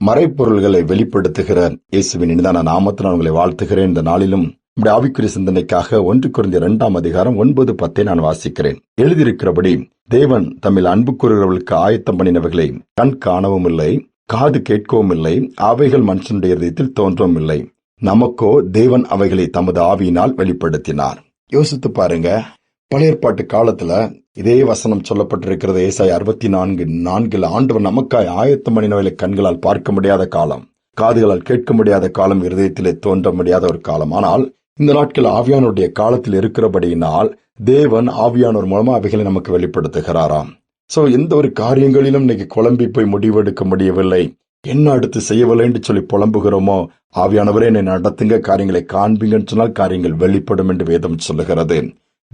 மறைப்பொருள்களை வெளிப்படுத்துகிற இயேசுவின் இனிதான நாமத்தில் நான் உங்களை வாழ்த்துகிறேன். இந்த நாளிலும் நம்முடைய ஆவிக்குரிய சிந்தனைக்காக ஒன்று குறைந்த இரண்டாம் அதிகாரம் ஒன்பது பத்தை நான் வாசிக்கிறேன். எழுதியிருக்கிறபடி தேவன் தமிழ் அன்பு கூறுகிறவர்களுக்கு ஆயத்தம் பண்ணினவைகளை கண் காணவும் இல்லை காது கேட்கவும் இல்லை அவைகள் மனுஷனுடைய இதயத்தில் தோன்றவும் இல்லை. நமக்கோ தேவன் அவைகளை தமது ஆவியினால் வெளிப்படுத்தினார். யோசித்து பாருங்க பழைய ஏற்பாட்டு காலத்துல இதே வசனம் சொல்லப்பட்டிருக்கிறது. ஏசாய் அறுபத்தி நான்கு நான்கில் ஆண்டவர் நமக்காய் ஆயத்தம் பண்ணினவைகளை கண்களால் பார்க்க முடியாத காலம் காதுகளால் கேட்க முடியாத காலம் இருதயத்திலே தோன்ற முடியாத ஒரு காலம். ஆனால் இந்த நாட்கள் ஆவியானுடைய காலத்தில் இருக்கிறபடியினால் தேவன் ஆவியானோர் மூலமா அவைகளை நமக்கு வெளிப்படுத்துகிறாராம். சோ எந்த ஒரு காரியங்களிலும் இன்னைக்கு குழம்பி போய் முடிவெடுக்க முடியவில்லை. என்ன அடுத்து செய்யவில்லைன்னு சொல்லி புலம்புகிறோமோ ஆவியானவரே என்னை நடத்துங்க காரியங்களை காண்பீங்கன்னு சொன்னால் காரியங்கள் வெளிப்படும் என்று வேதம் சொல்லுகிறது.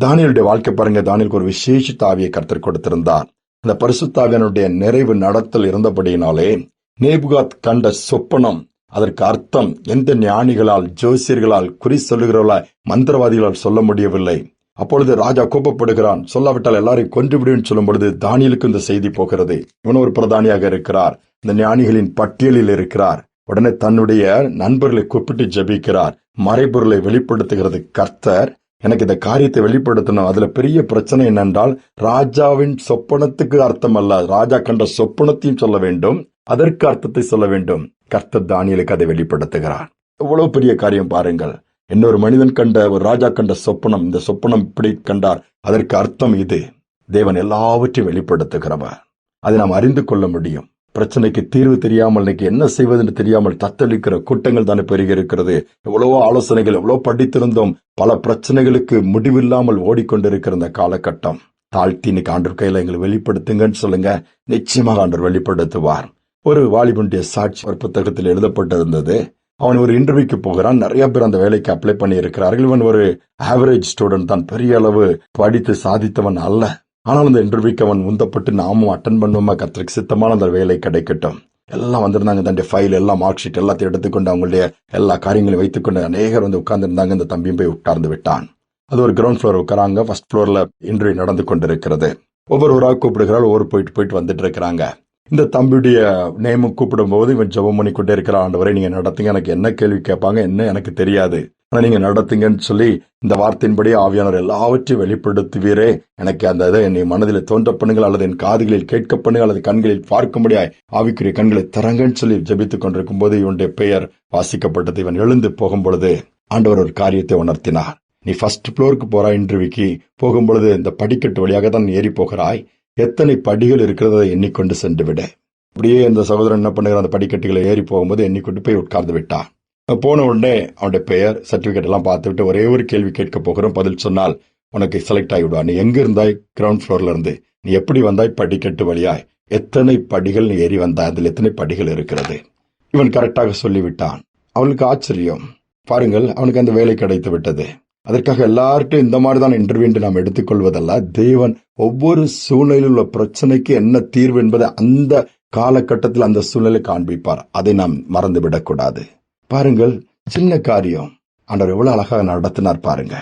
தானியலுடைய வாழ்க்கை பாருங்க. தானியலுக்கு ஒரு விசேஷ ஆவியை கர்த்தர் கொடுத்திருந்தார். அந்த பரிசுத்தாவியனுடைய நிறைவு நடத்தல் இருந்தபடியினாலே நேபுகாத் கண்ட சொப்பனம் அதற்கு அர்த்தம் எந்த ஞானிகளால் ஜோசியர்களால் குறி சொல்லுகிறவர்களால் மந்திரவாதிகளால் சொல்ல முடியவில்லை. அப்பொழுது ராஜா கோபப்படுகிறான். சொல்லாவிட்டால் எல்லாரையும் கொன்றுவிடுன்னு சொல்லும் பொழுது தானியலுக்கு இந்த செய்தி போகிறது. இவன் ஒரு பிரதானியாக இருக்கிறார். இந்த ஞானிகளின் பட்டியலில் இருக்கிறார். உடனே தன்னுடைய நண்பர்களை கூப்பிட்டு ஜெபிக்கிறார். மறைபொருளை வெளிப்படுத்துகிறது கர்த்தர். எனக்கு இந்த காரியத்தை வெளிப்படுத்தணும். அதுல பெரிய பிரச்சனை என்னென்றால் ராஜாவின் சொப்பனத்துக்கு அர்த்தம் அல்ல ராஜா கண்ட சொப்பனத்தையும் சொல்ல வேண்டும். அதற்கு அர்த்தத்தை சொல்ல வேண்டும். கர்த்தர் தானியலுக்கு அதை வெளிப்படுத்துகிறார். எவ்வளவு பெரிய காரியம் பாருங்கள். இன்னொரு மனிதன் கண்ட ஒரு ராஜா கண்ட சொப்பனம் இந்த சொப்பனம் இப்படி கண்டார். அதற்கு அர்த்தம் இது. தேவன் எல்லாவற்றையும் வெளிப்படுத்துகிறவர். அதை நாம் அறிந்து கொள்ள முடியும். பிரச்சனைக்கு தீர்வு தெரியாமல் இன்னைக்கு என்ன செய்வதுன்னு தெரியாமல் தத்தளிக்கிற கூட்டங்கள் தானே பெருகி இருக்கிறது. எவ்வளவோ ஆலோசனைகள் எவ்வளவு படித்திருந்தோம். பல பிரச்சனைகளுக்கு முடிவில்லாமல் ஓடிக்கொண்டிருக்கிற இந்த காலகட்டம். தாழ்த்தி இன்னைக்கு ஆண்டர் கையில எங்களை வெளிப்படுத்துங்கன்னு சொல்லுங்க. நிச்சயமாக ஆண்டர் வெளிப்படுத்துவார். ஒரு வாலிபனுடைய சாட்சி ஒரு புத்தகத்தில் எழுதப்பட்டிருந்தது. அவன் ஒரு இன்டர்வியூக்கு போகிறான். நிறைய பேர் அந்த வேலைக்கு அப்ளை பண்ணி இருக்கிறார்கள் இவன் ஒரு ஆவரேஜ் ஸ்டூடெண்ட் தான். பெரிய அளவு படித்து சாதித்தவன் அல்ல. ஆனால் அந்த இன்டர்வியூக்கு அவன் உந்தப்பட்டு நாமும் அட்டன் பண்ணுவோமா? கத்திரிக்கு சித்தமான அந்த வேலை கிடைக்கட்டும். எல்லாம் வந்திருந்தாங்க தன்னுடைய ஃபைல் எல்லாம் மார்க் ஷீட் எல்லாத்தையும் எடுத்துக்கொண்டு அவங்களுடைய எல்லா காரியங்களையும் வைத்துக்கொண்டு அநேகர் வந்து உட்கார்ந்துருந்தாங்க. இந்த தம்பியும் போய் உட்கார்ந்து விட்டான். அது ஒரு கிரவுண்ட் ஃப்ளோர் உட்காராங்க. ஃபர்ஸ்ட் ஃப்ளோர்ல இன்டர்வியூ நடந்து கொண்டிருக்கிறது. ஒவ்வொருவராக கூப்பிடுகிறாள். ஒவ்வொரு போயிட்டு போயிட்டு வந்துட்டு இருக்கிறாங்க. இந்த தம்பியுடைய நேமு கூப்பிடும் போது இவன் ஜெபம் பண்ணி கொண்டே இருக்கிற ஆண்டவரை நீங்க நடத்துங்க. எனக்கு என்ன கேள்வி கேட்பாங்க? என்ன எனக்கு தெரியாது. அதை நீங்கள் நடத்துங்கன்னு சொல்லி இந்த வார்த்தையின்படி ஆவியானவர் எல்லாவற்றையும் வெளிப்படுத்துவீரே. எனக்கு அந்த இதை என்னை மனதில் தோன்ற பண்ணுங்கள் அல்லது என் காதுகளில் கேட்க பண்ணுங்கள் அல்லது கண்களில் பார்க்கும்படியாய் ஆவிக்குரிய கண்களை தரங்கன்னு சொல்லி ஜெபித்துக் கொண்டிருக்கும் போது இவனுடைய பெயர் வாசிக்கப்பட்டது. இவன் எழுந்து போகும் பொழுது ஆண்டவர் ஒரு காரியத்தை உணர்த்தினார். நீ ஃபர்ஸ்ட் ஃப்ளோருக்கு போறாய் இன்டர்வியூக்கு போகும்பொழுது இந்த படிக்கட்டு வழியாக தான் ஏறி போகிறாய். எத்தனை படிகள் இருக்கிறத எண்ணிக்கொண்டு சென்று விட. அப்படியே அந்த சகோதரன் என்ன பண்ணுகிற அந்த படிக்கட்டுகளை ஏறி போகும்போது எண்ணிக்கொண்டு போய் உட்கார்ந்து விட்டான். போன உடனே அவனுடைய பெயர் சர்டிபிகேட் எல்லாம் பார்த்துவிட்டு ஒரே ஒரு கேள்வி கேட்க போகிறோம். பதில் சொன்னால் உனக்கு செலக்ட் ஆகிவிடுவா. நீ எங்க இருந்தாய்? கிரவுண்ட் ஃப்ளோர்ல இருந்து. நீ எப்படி வந்தாய்? படிக்கட்டு வழியாய். எத்தனை படிகள் நீ ஏறி வந்தாய்? அதில் எத்தனை படிகள் இருக்கிறது? இவன் கரெக்டாக சொல்லிவிட்டான். அவனுக்கு ஆச்சரியம். பாருங்கள் அவனுக்கு அந்த வேலை கிடைத்து விட்டது. அதற்காக எல்லார்ட்டும் இந்த மாதிரி தான் இன்டர்வியூ நாம் எடுத்துக்கொள்வதல்ல தேவன் ஒவ்வொரு சூழ்நிலையில் உள்ள பிரச்சனைக்கு என்ன தீர்வு என்பதை அந்த காலகட்டத்தில் அந்த சூழ்நிலை காண்பிப்பார். அதை நாம் மறந்துவிடக்கூடாது பாருங்கள் சின்ன காரியம். ஆண்டவர் எவ்வளவு அழகாக நடத்தினார் பாருங்க.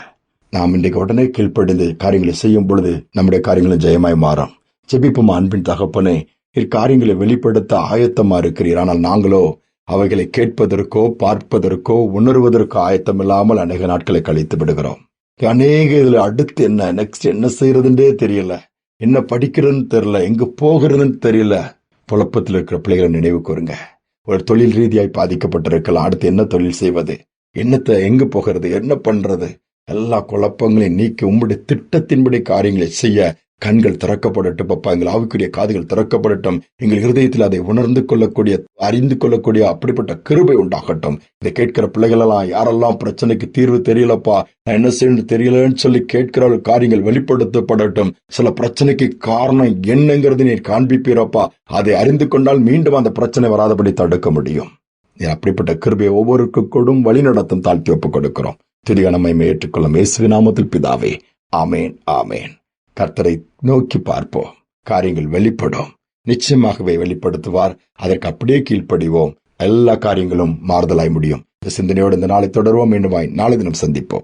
நாம் இன்றைக்கு உடனே கீழ்ப்படிந்து காரியங்களை செய்யும் பொழுது நம்முடைய காரியங்களும் ஜெயமாய் மாறும். ஜெபிப்பும் அன்பின் தகப்பனே இக்காரியங்களை வெளிப்படுத்த ஆயத்தமா இருக்கிறீர். ஆனால் நாங்களோ அவைகளை கேட்பதற்கோ பார்ப்பதற்கோ உணர்வதற்கோ ஆயத்தம் இல்லாமல் அநேக நாட்களை கழித்து விடுகிறோம். அநேக இதுல அடுத்து என்ன நெக்ஸ்ட் என்ன செய்யறதுன்றே தெரியல. என்ன படிக்கிறதுன்னு தெரியல எங்க போகிறதுன்னு தெரியல. புழப்பத்தில் இருக்கிற பிள்ளைகளை நினைவு கூறுங்க. ஒரு தொழில் ரீதியாய் பாதிக்கப்பட்டிருக்கலாம். அடுத்து என்ன தொழில் செய்வது? என்னத்தை எங்கு போகிறது? என்ன பண்றது? எல்லா குழப்பங்களையும் நீக்கி உம்முடைய திட்டத்தின்படி காரியங்களை செய்ய கண்கள் திறக்கப்படட்டும் பப்பா. எங்கள் ஆவிக்குரிய காதுகள் திறக்கப்படட்டும். எங்கள் இருதயத்தில் அதை உணர்ந்து கொள்ளக்கூடிய அறிந்து கொள்ளக்கூடிய அப்படிப்பட்ட கிருபை உண்டாகட்டும். இதை கேட்கிற பிள்ளைகளெல்லாம் யாரெல்லாம் பிரச்சனைக்கு தீர்வு தெரியலப்பா? நான் என்ன செய்யணும் தெரியலன்னு சொல்லி கேட்கிற காரியங்கள் வெளிப்படுத்தப்படட்டும். சில பிரச்சனைக்கு காரணம் என்னங்கிறது நீர் காண்பிப்பீரப்பா. அதை அறிந்து கொண்டால் மீண்டும் அந்த பிரச்சனை வராதபடி தடுக்க முடியும். அப்படிப்பட்ட கிருபையை ஒவ்வொருக்கு கொடும் வழி நடத்தும் தாழ்த்தி ஒப்புக் கொடுக்கிறோம். திரிகணமை ஏற்றுக்கொள்ளும் இயேசு நாமத்தில் பிதாவே. ஆமேன் ஆமேன். கர்த்தரை நோக்கி பார்ப்போம். காரியங்கள் வெளிப்படும். நிச்சயமாகவே வெளிப்படுத்துவார். அதற்கு அப்படியே கீழ்ப்படிவோம். எல்லா காரியங்களும் மாறுதலாய் முடியும். இந்த சிந்தனையோடு இந்த நாளை தொடர்வோம். மீண்டும் நாளை தினம் சந்திப்போம்.